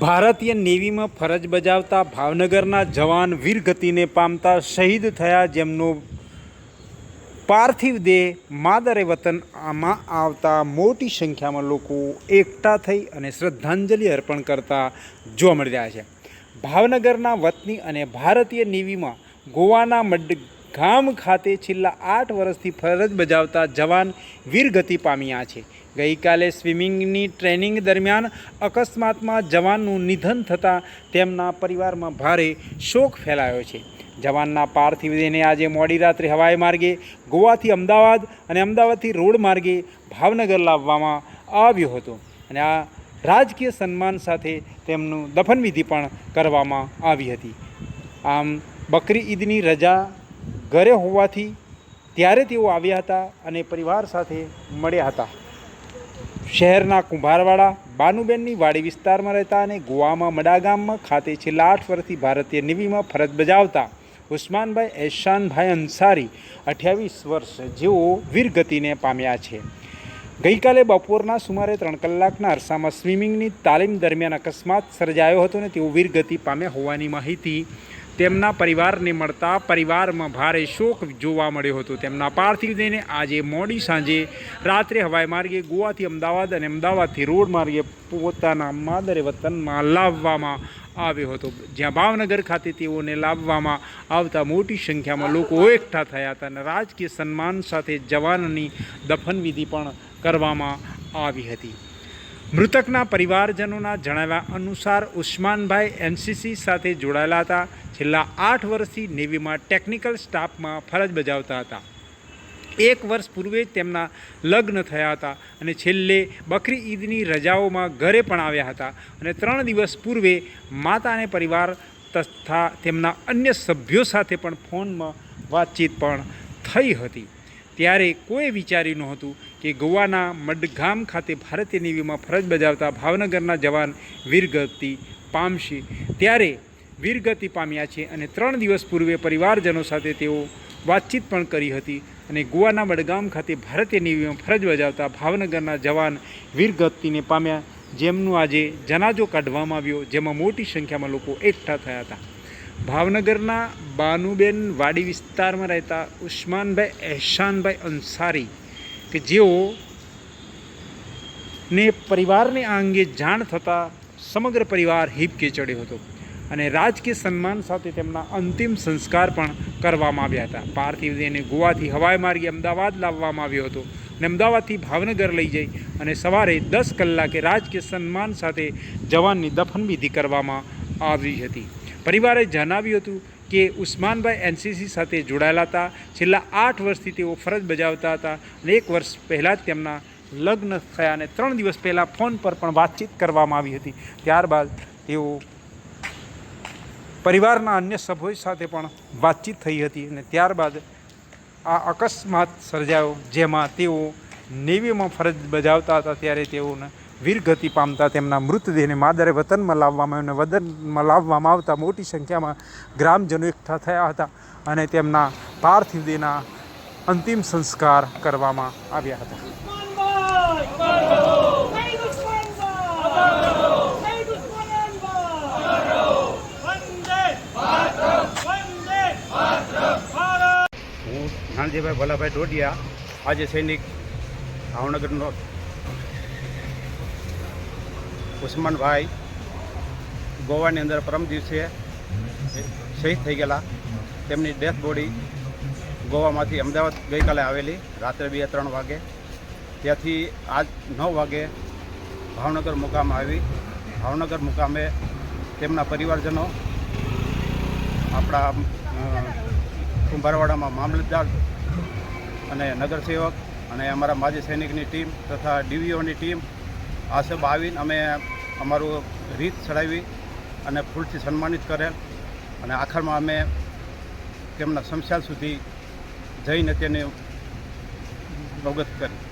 ભારતીય નેવીમાં ફરજ બજાવતા ભાવનગરના જવાન વીરગતિને પામતા શહીદ થયા જેમનો પાર્થિવ દેહ માદરે વતનમાં આવતા મોટી સંખ્યામાં લોકો એકઠા થઈ અને શ્રદ્ધાંજલિ અર્પણ કરતા જોવા મળી રહ્યા છે. ભાવનગરના વતની અને ભારતીય નેવીમાં ગોવાના મડગામ ખાતે છેલ્લા આઠ વર્ષથી ફરજ બજાવતા જવાન વીરગતિ પામ્યા છે. ગઈકાલે સ્વિમિંગની ટ્રેનિંગ દરમિયાન અકસ્માતમાં જવાનનું નિધન થતાં તેમના પરિવારમાં ભારે શોક ફેલાયો છે. જવાનના પાર્થિવ દેહને આજે મોડી રાત્રે હવાઈ માર્ગે, ગોવાથી અમદાવાદ અને અમદાવાદથી રોડ માર્ગે ભાવનગર લાવવામાં આવ્યો હતો અને આ રાજકીય સન્માન સાથે તેમનું દફનવિધિ પણ કરવામાં આવી હતી. આમ, બકરી ઈદની રજા ઘરે હોવાથી ત્યારે તેઓ આવ્યા હતા અને પરિવાર સાથે મળ્યા હતા. શહેરના કુંભારવાડા બાનુબેનની વાડી વિસ્તારમાં રહેતા અને ગોવામાં મડાગામમાં ખાતે છેલ્લા આઠ વર્ષથી ભારતીય નેવીમાં ફરજ બજાવતા ઉસ્માનભાઈ એશાનભાઈ અંસારી અઠ્યાવીસ વર્ષ જેઓ વીરગતિને પામ્યા છે. ગઈકાલે બપોરના સુમારે ત્રણ કલાકના અરસામાં સ્વિમિંગની તાલીમ દરમિયાન અકસ્માત સર્જાયો હતો અને તેઓ વીરગતિ પામ્યા હોવાની માહિતી તેમના પરિવારને મળતા પરિવારમાં ભારે શોક જોવા મળ્યો હતો. તેમના પાર્થિવ દેહને આજે મોડી સાંજે રાત્રે હવાઈ માર્ગે ગોવાથી અમદાવાદ અને અમદાવાદથી રોડ માર્ગે પોતાના માદરે વતનમાં લાવવામાં આવ્યો હતો. જ્યાં ભાવનગર ખાતે તેઓને લાવવામાં આવતા મોટી સંખ્યામાં લોકો એકઠા થયા હતા અને રાજકીય સન્માન સાથે જવાનની દફનવિધિ પણ કરવામાં આવી હતી. મૃતકના પરિવારજનોના જણાવ્યા અનુસાર ઉસ્માનભાઈ એનસીસી સાથે જોડાયેલા હતા. છેલ્લા આઠ વર્ષથી નેવીમાં ટેકનિકલ સ્ટાફમાં ફરજ બજાવતા હતા. એક વર્ષ પૂર્વે તેમના લગ્ન થયા હતા અને છેલ્લે બકરી ઈદની રજાઓમાં ઘરે પણ આવ્યા હતા અને ત્રણ દિવસ પૂર્વે માતા અને પરિવાર તથા તેમના અન્ય સભ્યો સાથે પણ ફોનમાં વાતચીત પણ થઈ હતી. ત્યારે કોઈ વિચાર્યું નહોતું કે ગોવાના મડગામ ખાતે ભારતીય નેવીમાં ફરજ બજાવતા ભાવનગરના જવાન વીરગતિ પામશે. ત્યારે વીરગતિ પામ્યા છે અને ત્રણ દિવસ પૂર્વે પરિવારજનો સાથે તેઓ વાતચીત પણ કરી હતી અને ગોવાના મડગામ ખાતે ભારતીય નેવીમાં ફરજ બજાવતા ભાવનગરના જવાન વીરગતિને પામ્યા, જેમનું આજે જનાજો કાઢવામાં આવ્યો, જેમાં મોટી સંખ્યામાં લોકો એકઠા થયા હતા. ભાવનગરના બાનુબેન વાડી વિસ્તારમાં રહેતા ઉસ્માનભાઈ, એહસાનભાઈ અંસારી કે જેઓ ને પરિવારને આ અંગે જાણ થતાં સમગ્ર પરિવાર હિપકે ચડ્યો હતો. અને રાજકીય સન્માન સાથે તેમના અંતિમ સંસ્કાર પણ કરવામાં આવ્યા હતા. પાર્થિવ દેહને ગોવાથી હવાઈ માર્ગે અમદાવાદ લાવવામાં આવ્યો હતો અને અમદાવાદથી ભાવનગર લઈ જઈ અને સવારે દસ કલાકે રાજકીય સન્માન સાથે જવાનની દફનવિધિ કરવામાં આવી હતી. પરિવારે જણાવ્યું હતું કે ઉસ્માનભાઈ એનસીસી સાથે જોડાયેલા હતા. છેલ્લા આઠ વર્ષથી તેઓ ફરજ બજાવતા હતા અને એક વર્ષ પહેલાં જ તેમના લગ્ન થયા અને ત્રણ દિવસ પહેલાં ફોન પર પણ વાતચીત કરવામાં આવી હતી. ત્યારબાદ તેઓ પરિવારના અન્ય સભ્યો સાથે પણ વાતચીત થઈ હતી અને ત્યારબાદ આ અકસ્માત સર્જાયો, જેમાં તેઓ નેવીમાં ફરજ બજાવતા હતા, ત્યારે તેઓને વીરગતિ પામતા તેમના મૃતદેહને માદરે વતનમાં લાવવામાં અને વતનમાં લાવવામાં આવતા મોટી સંખ્યામાં ગ્રામજનો એકઠા થયા હતા અને તેમના પાર્થિવ દેહના અંતિમ સંસ્કાર કરવામાં આવ્યા હતા. હું નાનજીભાઈ ભલાભાઈ ડોડિયા, આજે સૈનિક ભાવનગરનો ઉસ્માનભાઈ ગોવાની અંદર પરમ દિવસે શહીદ થઈ ગયેલા. તેમની ડેથ બોડી ગોવામાંથી અમદાવાદ ગઈકાલે આવેલી. રાત્રે બે, ત્રણ વાગે. ત્યાંથી આજ નવ વાગે ભાવનગર મુકામ આવી. ભાવનગર મુકામે તેમના પરિવારજનો આપણા કુંભારવાડામાં મામલતદાર અને નગરસેવક અને અમારા માજી સૈનિકની ટીમ તથા ડીવીઓની ટીમ આ આવીને અમે અમારું રીત ચડાવી અને ફૂલથી સન્માનિત કરેલ. અને આખરમાં અમે તેમના શમશાન સુધી જઈને તેને અવગત કરી.